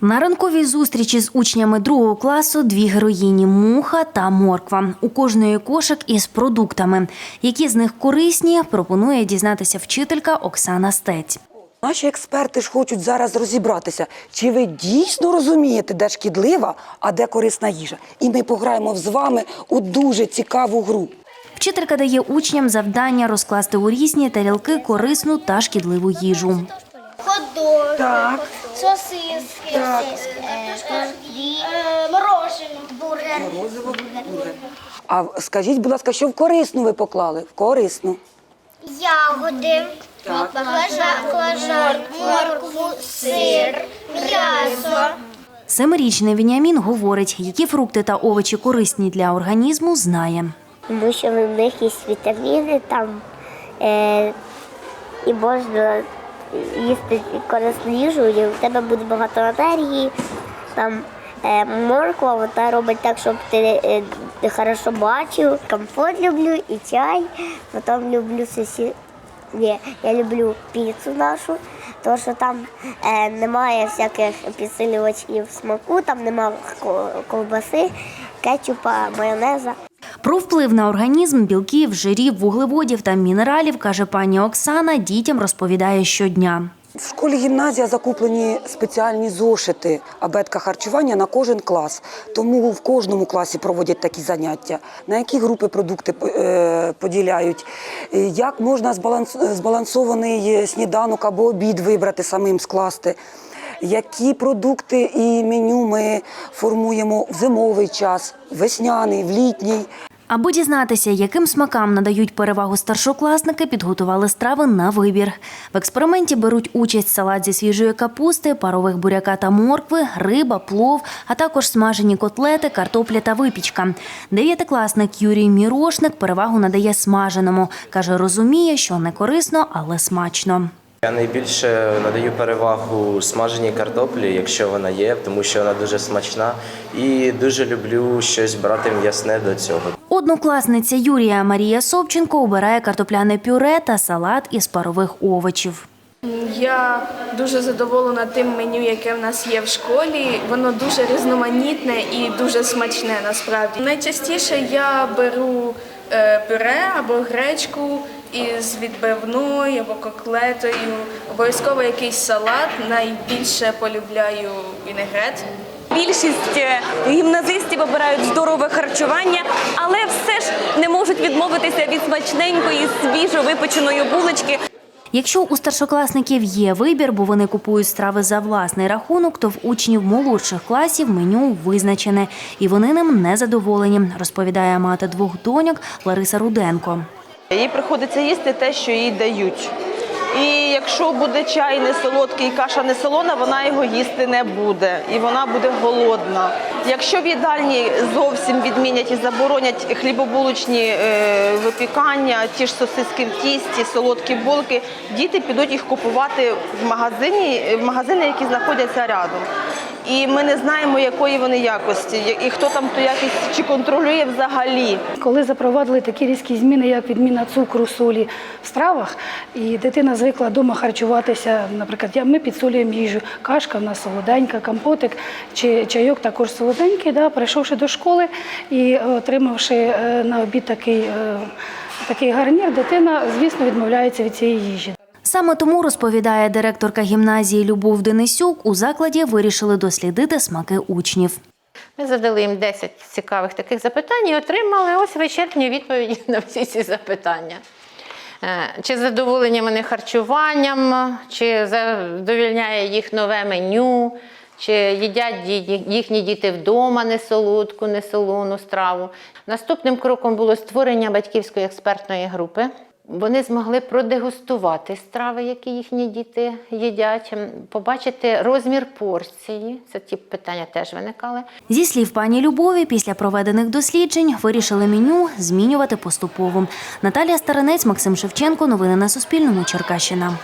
На ранковій зустрічі з учнями другого класу дві героїні муха та морква. У кожної кошик із продуктами. Які з них корисні, пропонує дізнатися вчителька Оксана Стець. Наші експерти ж хочуть зараз розібратися, чи ви дійсно розумієте, де шкідлива, а де корисна їжа. І ми пограємо з вами у дуже цікаву гру. Вчителька дає учням завдання розкласти у різні тарілки корисну та шкідливу їжу. Ходок, Так. Сосиски, Так. е, е, мороженое, бургер. А скажіть, будь ласка, що в корисну ви поклали? В корисну. Ягоди, баклажан, моркву, сир, м'ясо. Семирічний Веніамін говорить, які фрукти та овочі корисні для організму, знає. тому що в них є вітаміни там е, і можна їсти корисну їжу, і в тебе буде багато енергії. Там е, морква, вона робить так, щоб ти е, ти хорошо бачив. Компот люблю і чай, потім люблю сосі. Ні, я люблю піцу нашу, тому що там е, немає всяких підсилювачів смаку, там немає ковбаси, кетчупа, майонеза. Про вплив на організм білків, жирів, вуглеводів та мінералів, каже пані Оксана, дітям розповідає щодня. В школі гімназія закуплені спеціальні зошити абетка харчування на кожен клас. Тому в кожному класі проводять такі заняття. На які групи продукти е, поділяють, е, як можна збалансований сніданок або обід вибрати самим скласти. Які продукти і меню ми формуємо в зимовий час, весняний, в літній. Аби дізнатися, яким смакам надають перевагу старшокласники, підготували страви на вибір. В експерименті беруть участь салат зі свіжої капусти, парових буряка та моркви, риба, плов, а також смажені котлети, картопля та випічка. Дев'ятикласник Юрій Мірошник перевагу надає смаженому. Каже, розуміє, що не корисно, але смачно. Я найбільше надаю перевагу смаженій картоплі, якщо вона є, тому що вона дуже смачна. І дуже люблю щось брати м'ясне до цього. Однокласниця Юрія Марія Собченко обирає картопляне пюре та салат із парових овочів. Я дуже задоволена тим меню, яке в нас є в школі. Воно дуже різноманітне і дуже смачне насправді. Найчастіше я беру е, пюре або гречку із відбивною або коклетою. Обов'язково якийсь салат. Найбільше полюбляю вінегрет. Більшість е, гімназистів обирають здорове харчування, але все ж не можуть відмовитися від смачненької, свіжо випеченої булочки. Якщо у старшокласників є вибір, бо вони купують страви за власний рахунок, то в учнів молодших класів меню визначене, і вони ним не задоволені, розповідає мати двох доньок Лариса Руденко. Їй приходиться їсти те, що їй дають. І якщо буде чай не солодкий, каша не солона, вона його їсти не буде, і вона буде голодна. Якщо в їдальні зовсім відмінять і заборонять хлібобулочні е, випікання, ті ж сосиски в тісті, солодкі булки, діти підуть їх купувати в магазині, в магазини, які знаходяться рядом. І ми не знаємо, якої вони якості, і хто там ту якість чи контролює взагалі. Коли запровадили такі різкі зміни, як відміна цукру, солі в стравах, і дитина звикла вдома харчуватися, наприклад, ми підсолюємо їжу, кашка в нас солоденька, компотик чи чайок також солоденький, да, прийшовши до школи і отримавши е, на обід такий, е, такий гарнір, дитина, звісно, відмовляється від цієї їжі. Саме тому розповідає директорка гімназії Любов Денисюк, у закладі вирішили дослідити смаки учнів. Ми задали їм 10 цікавих таких запитань і отримали ось вичерпні відповіді на всі ці запитання. Е, Чи задоволені вони харчуванням, чи задовільняє їх нове меню, чи їдять їхні діти вдома несолодку, несолону страву. Наступним кроком було створення батьківської експертної групи. Вони змогли продегустувати страви, які їхні діти їдять, побачити розмір порції. Це ті питання теж виникали. Зі слів пані Любові, після проведених досліджень вирішили меню змінювати поступово. Наталія Старинець, Максим Шевченко. Новини на Суспільному. Черкащина.